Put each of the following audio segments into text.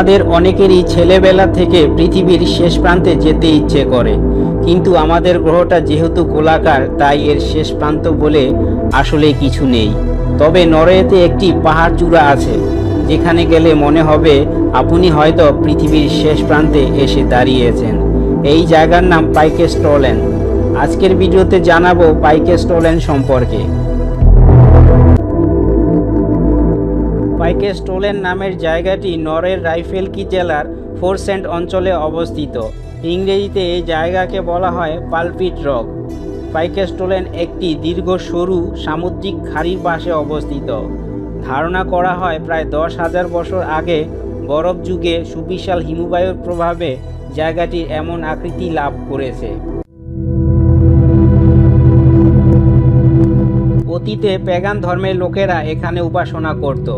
আমাদের অনেকেরই ছেলেবেলা থেকে পৃথিবীর শেষ প্রান্তে যেতে ইচ্ছে করে। কিন্তু আমাদের গ্রহটা যেহেতু গোলাকার, তাই এর শেষ প্রান্ত বলে আসলে কিছু নেই। তবে নরওয়েতে একটি পাহাড় চূড়া আছে, যেখানে গেলে মনে হবে আপনি হয়তো পৃথিবীর শেষ প্রান্তে এসে দাঁড়িয়েছেন। এই জায়গার নাম পাইকেস্ট্রলেন। আজকের ভিডিওতে জানাব পাইকেস্ট্রলেন সম্পর্কে। পাইকেস্টোলেন নামের জায়গাটি নরের রাইফেলকি জেলার ফোরসেন্ট অঞ্চলে অবস্থিত। ইংরেজিতে এই জায়গাকে বলা হয় পালপিট রক। পাইকেস্টোলেন একটি দীর্ঘ সরু সামুদ্রিক খাড়ির পাশে অবস্থিত। ধারণা করা হয় প্রায় দশ হাজার বছর আগে বরফ যুগে সুবিশাল হিমবায়ুর প্রভাবে জায়গাটি এমন আকৃতি লাভ করেছে। অতীতে প্যাগান ধর্মের লোকেরা এখানে উপাসনা করত।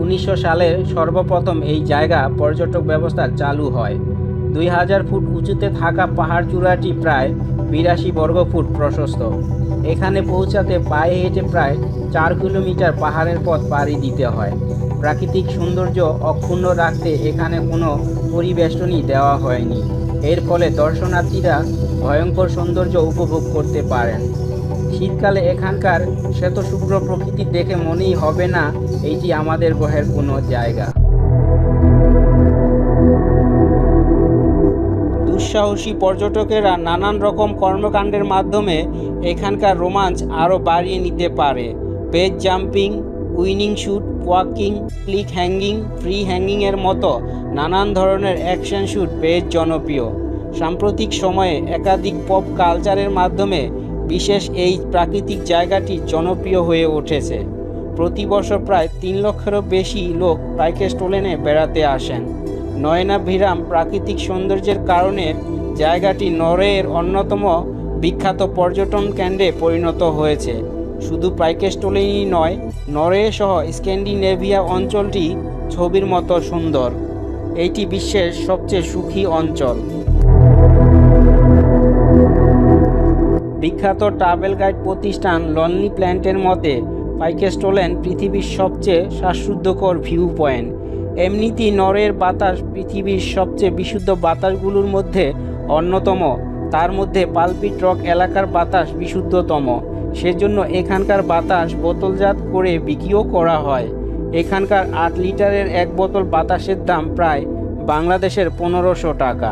উনিশশো সালে সর্বপ্রথম এই জায়গা পর্যটক ব্যবস্থা চালু হয়। দুই হাজার ফুট উঁচুতে থাকা পাহাড় চূড়াটি প্রায় বিরাশি বর্গ ফুট প্রশস্ত। এখানে পৌঁছাতে পায়ে হেঁটে প্রায় চার কিলোমিটার পাহাড়ের পথ পাড়ি দিতে হয়। প্রাকৃতিক সৌন্দর্য অক্ষুণ্ণ রাখতে এখানে কোনো পরিবেষ্টনী দেওয়া হয়নি। এর ফলে দর্শনার্থীরা ভয়ঙ্কর সৌন্দর্য উপভোগ করতে পারেন। শীতকালে এখানকার শ্বেত শ্বেতশুভ্র প্রকৃতি দেখে মনেই হবে না, এইটি আমাদের গ্রহের কোনো জায়গা। দুঃসাহসী পর্যটকেরা নানান রকম কর্মকাণ্ডের মাধ্যমে এখানকার রোমাঞ্চ আরও বাড়িয়ে নিতে পারে। Page jumping, winning shoot walking, click hanging, free হ্যাঙ্গিংয়ের মতো নানান ধরনের অ্যাকশন শ্যুট বেশ জনপ্রিয়। সাম্প্রতিক সময়ে একাধিক পপ কালচারের মাধ্যমে বিশেষ এই প্রাকৃতিক জায়গাটি জনপ্রিয় হয়ে উঠেছে। প্রতি বছর প্রায় তিন লক্ষেরও বেশি লোক পাইকেস্টোলেনে বেড়াতে আসেন। নয়নাভিরাম প্রাকৃতিক সৌন্দর্যের কারণে জায়গাটি নরওয়ের অন্যতম বিখ্যাত পর্যটন কেন্দ্রে পরিণত হয়েছে। শুধু পাইকেস্টোলেনই নয় নরওয়ে সহ স্ক্যান্ডিনেভিয়া অঞ্চলটি ছবির মতো সুন্দর। এইটি বিশ্বের সবচেয়ে সুখী অঞ্চল। বিখ্যাত ট্রাভেল গাইড প্রতিষ্ঠান লনলি প্ল্যান্টের মতে, পাইকেস্টোলেন পৃথিবীর সবচেয়ে শ্বাসরুদ্ধকর ভিউ পয়েন্ট। এমনিতেই নরের বাতাস পৃথিবীর সবচেয়ে বিশুদ্ধ বাতাসগুলোর মধ্যে অন্যতম। তার মধ্যে পালপিট রক এলাকার বাতাস বিশুদ্ধতম। সেজন্য এখানকার বাতাস বোতলজাত করে বিক্রিও করা হয়। এখানকার আট লিটারের এক বোতল বাতাসের দাম প্রায় বাংলাদেশের পনেরোশো টাকা।